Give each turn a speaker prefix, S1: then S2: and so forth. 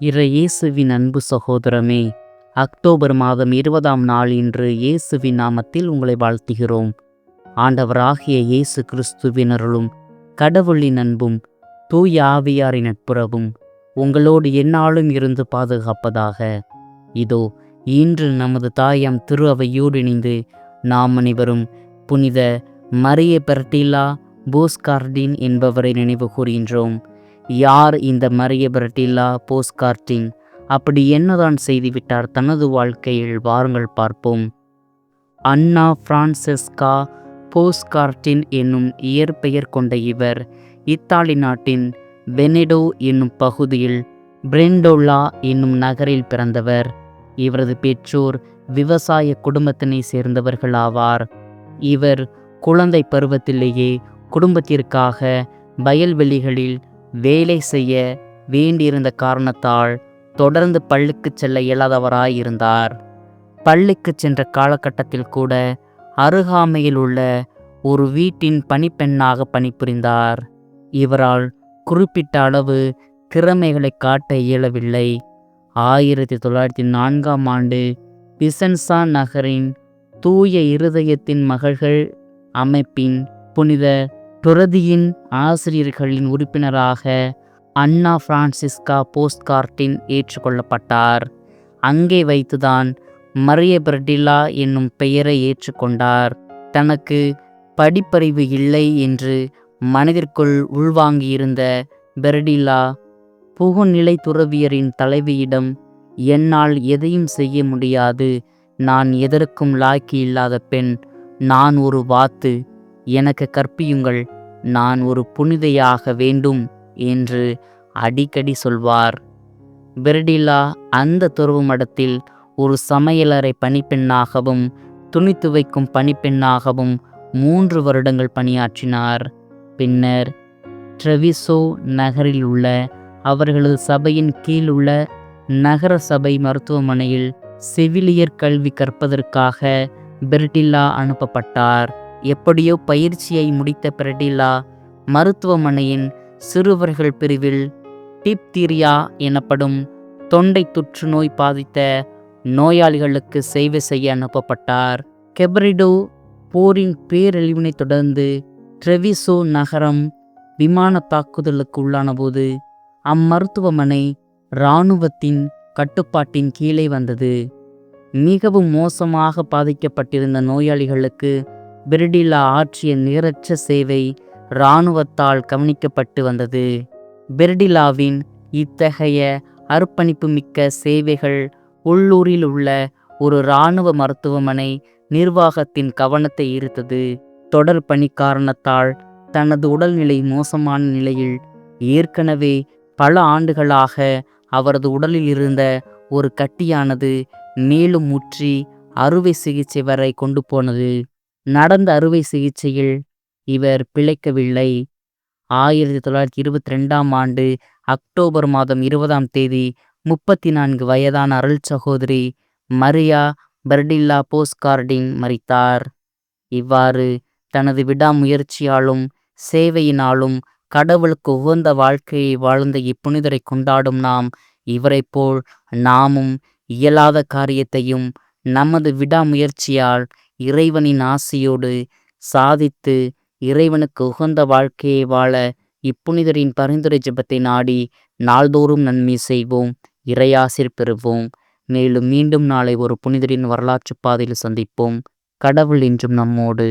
S1: இறை இயேசுவின் அன்பு சகோதரமே அக்டோபர் மாதம் இருபதாம் நாள் இன்று இயேசுவின் நாமத்தில் உங்களை வாழ்த்துகிறோம். ஆண்டவராகிய இயேசு கிறிஸ்துவின் அருளும் கடவுளின் அன்பும் தூய ஆவியாரின் நட்புறவும் உங்களோடு எந்நாளும் இருந்து பாதுகாப்பதாக. இதோ இன்று நமது தாயம் திரு அவையோடு இணைந்து நாம் அனைவரும் புனித மரிய பெர்டிலா போஸ்கார்டின் என்பவரை நினைவு கூறுகின்றோம். யார் இந்த மரிய பெர்டிலா போஸ்கார்டின்? அப்படி என்னதான் செய்துவிட்டார் தனது வாழ்க்கையில்? வாருங்கள் பார்ப்போம். அன்னா பிரான்செஸ்கா போஸ்கார்டின் என்னும் இயற்பெயர் கொண்ட இவர் இத்தாலி நாட்டின் வெனெடோ என்னும் பகுதியில் பிரெண்டோலா என்னும் நகரில் பிறந்தவர். இவரது பெற்றோர் விவசாய குடும்பத்தினை சேர்ந்தவர்கள் ஆவார் இவர் குழந்தை பருவத்திலேயே குடும்பத்திற்காக வயல்வெளிகளில் வேலை செய்ய வேண்டியிருந்த காரணத்தால் தொடர்ந்து பள்ளிக்கு செல்ல இயலாதவராய் இருந்தார். பள்ளிக்கு சென்ற காலகட்டத்தில் கூட அருகாமையில் உள்ள ஒரு வீட்டின் பணிப்பெண்ணாக பணிபுரிந்தார். இவரால் குறிப்பிட்ட அளவு திறமைகளை காட்ட இயலவில்லை. ஆயிரத்தி தொள்ளாயிரத்தி நான்காம் ஆண்டு பிசன்சா நகரின் தூய இருதயத்தின் மகள்கள் அமைப்பின் புனித துறதியின் ஆசிரியர்களின் உறுப்பினராக அன்னா பிரான்சிஸ்கா போஸ்ட்கார்டின் ஏற்றுக்கொள்ளப்பட்டார். அங்கே வைத்துதான் மரிய பிரடிலா என்னும் பெயரை ஏற்றுக்கொண்டார். தனக்கு படிப்பறிவு இல்லை என்று மனதிற்குள் உள்வாங்கியிருந்த பெர்டிலா புகுநிலை துறவியரின் தலைவியிடம் என்னால் எதையும் செய்ய முடியாது. நான் எதற்கும் லாக்கி இல்லாத பெண். நான் ஒரு வாத்து. எனக்கு கற்பியுங்கள். நான் ஒரு புனிதையாக வேண்டும் என்று அடிக்கடி சொல்வார். பெர்டிலா அந்த துறவு மடத்தில் ஒரு சமையலறை பணிப்பெண்ணாகவும் துணி துவைக்கும் பணிப்பெண்ணாகவும் மூன்று வருடங்கள் பணியாற்றினார். பின்னர் ட்ரெவிசோ நகரில் உள்ள அவர்களது சபையின் கீழ் உள்ள நகர சபை மருத்துவமனையில் செவிலியர் கல்வி கற்பதற்காக பெர்டில்லா அனுப்பப்பட்டார். எப்படியோ பயிற்சியை முடித்த பெர்டில்லா மருத்துவமனையின் சிறுவர்கள் பிரிவில் டிப்தீரியா எனப்படும் தொண்டை தொற்று நோய் பாதித்த நோயாளிகளுக்கு சேவை செய்ய அனுப்பப்பட்டார். கெபரிடோ போரின் பேரழிவினை தொடர்ந்து ட்ரெவிசோ நகரம் விமான தாக்குதலுக்கு உள்ளானபோது அம்மருத்துவமனை இராணுவத்தின் கட்டுப்பாட்டின் கீழே வந்தது. மிகவும் மோசமாக பாதிக்கப்பட்டிருந்த நோயாளிகளுக்கு பிரிடிலா ஆற்றிய நிகரற்ற சேவை இராணுவத்தால் கவனிக்கப்பட்டு வந்தது. பெர்டிலாவின் இத்தகைய அர்ப்பணிப்பு மிக்க சேவைகள் உள்ளூரில் உள்ள ஒரு இராணுவ மருத்துவமனை நிர்வாகத்தின் கவனத்தை ஈர்த்தது. தொடர் பணி காரணத்தால் தனது உடல்நிலை மோசமான நிலையில் ஏற்கனவே பல ஆண்டுகளாக அவரது உடலில் இருந்த ஒரு கட்டியானது மேலும் முற்றி அறுவை சிகிச்சை வரை கொண்டு போனது. நடந்த அறுவை சிகிச்சையில் இவர் பிழைக்கவில்லை. ஆயிரத்தி தொள்ளாயிரத்தி இருபத்தி ரெண்டாம் ஆண்டு அக்டோபர் மாதம் இருபதாம் தேதி முப்பத்தி நான்கு வயதான அருள் சகோதரி மரியா பெர்டில்லா போஸ்கார்டிங் மறித்தார் இவ்வாறு தனது விடாமுயற்சியாலும் சேவையினாலும் கடவுளுக்கு உகந்த வாழ்க்கையை வாழ்ந்த இப்புனிதரை கொண்டாடும் நாம் இவரைப் போல் நாமும் இயலாத காரியத்தையும் நமது விடாமுயற்சியால் இறைவனின் ஆசியோடு சாதித்து இறைவனுக்கு உகந்த வாழ்க்கையை வாழ இப்புனிதரின் பரிந்துரை ஜபத்தை நாடி நாள்தோறும் நன்மை செய்வோம் இறையாசிர் பெறுவோம். மேலும் மீண்டும் நாளை ஒரு புனிதரின் வரலாற்று பாதையில் சந்திப்போம். கடவுள் இன்றும் நம்மோடு.